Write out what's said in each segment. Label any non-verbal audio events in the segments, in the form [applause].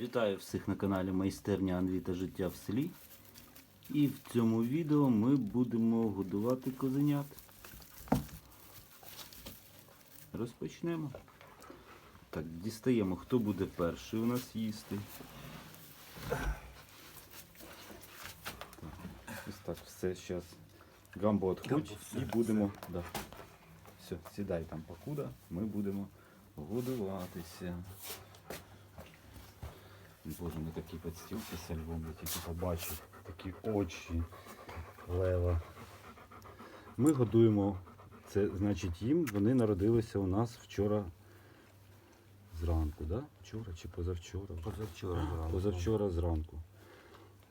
Вітаю всіх на каналі Майстерня Анві та життя в селі. І в цьому відео ми будемо годувати козенят. Розпочнемо. Так, дістаємо, хто буде перший у нас їсти. Так, ось так, все, зараз. Гамбо отходь і будемо. Да. Все, сідай там покуда, ми будемо годуватися. Боже, ми такі підстілки з альбом, я тільки побачив. Такі очі лева. Ми годуємо, це значить їм, вони народилися у нас вчора зранку, да? Вчора чи позавчора? Позавчора зранку. Позавчора зранку.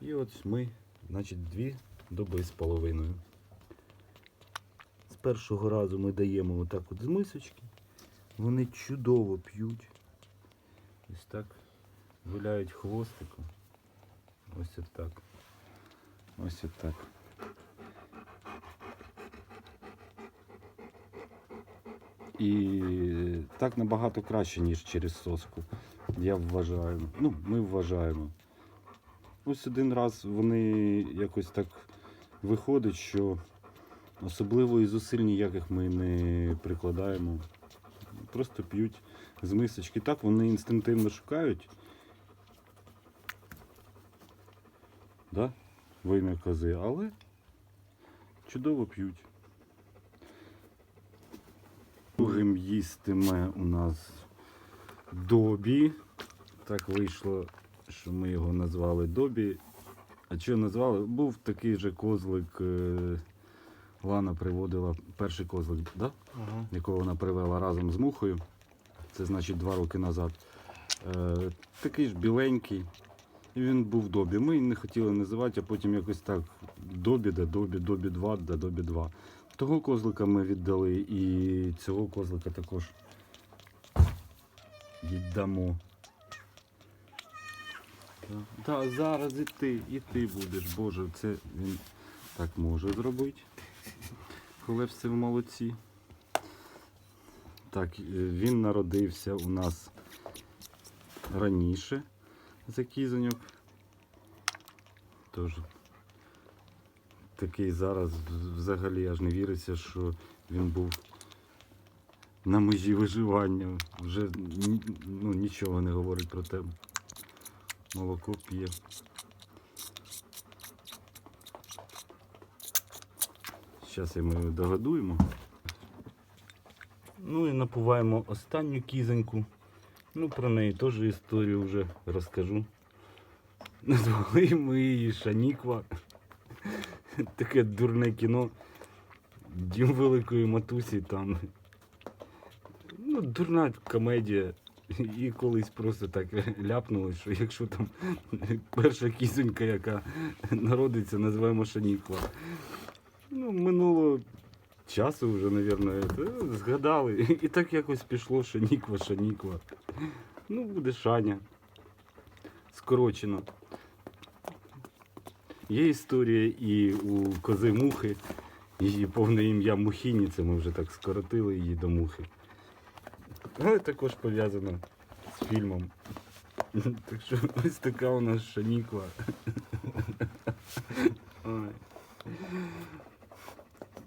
І от ми, значить, дві доби з половиною. З першого разу ми даємо отак от з мисочки. Вони чудово п'ють. Ось так гуляють хвостиком. Ось отак. Ось отак. І так набагато краще, ніж через соску. Я вважаю. Ну, ми вважаємо. Ось один раз вони якось так виходить, що особливо і зусиль ніяких ми не прикладаємо. Просто п'ють з мисочки. Так вони інстинктивно шукають. Да? Вим'я кози, але чудово п'ють. Другим їстиме у нас Добі. Так вийшло, що ми його назвали Добі. А що назвали? Був такий же козлик. е, Лана приводила перший козлик, да? Ага. якого вона привела разом з мухою. Це значить два роки назад. Е, такий ж біленький. І він був добі. Ми не хотіли називати, а потім якось так добі, да добі, добі 2, да добі 2. Того козлика ми віддали і цього козлика також віддамо. Да, зараз і ти, і ти будеш. Боже, це він так може зробити. Хлебці в молодці. Так, е, він народився у нас раніше за кізоньок. Тож такий зараз взагалі аж не віриться, що він був на межі виживання. Вже ну, нічого не говорить про те. Молоко п'є. Зараз ми його догодуємо. Ну і напуваємо останню кізоньку. Ну, про неї теж історію вже розкажу. Назвали ми її Шаніква. Таке дурне кіно. Дім великої матусі там. Ну, дурна комедія. І колись просто так ляпнули, що якщо там перша кізонька, яка народиться, називаємо Шаніква. Ну, минуло часу вже, мабуть, згадали. І так якось пішло Шаніква, Шаніква. Ну, буде Шаня. Скорочено. Є історія і у кози мухи. Її повне ім'я Мухіні, це ми вже так скоротили її до мухи. Але також пов'язано з фільмом. [laughs] Так що ось така у нас Шаніква. [laughs]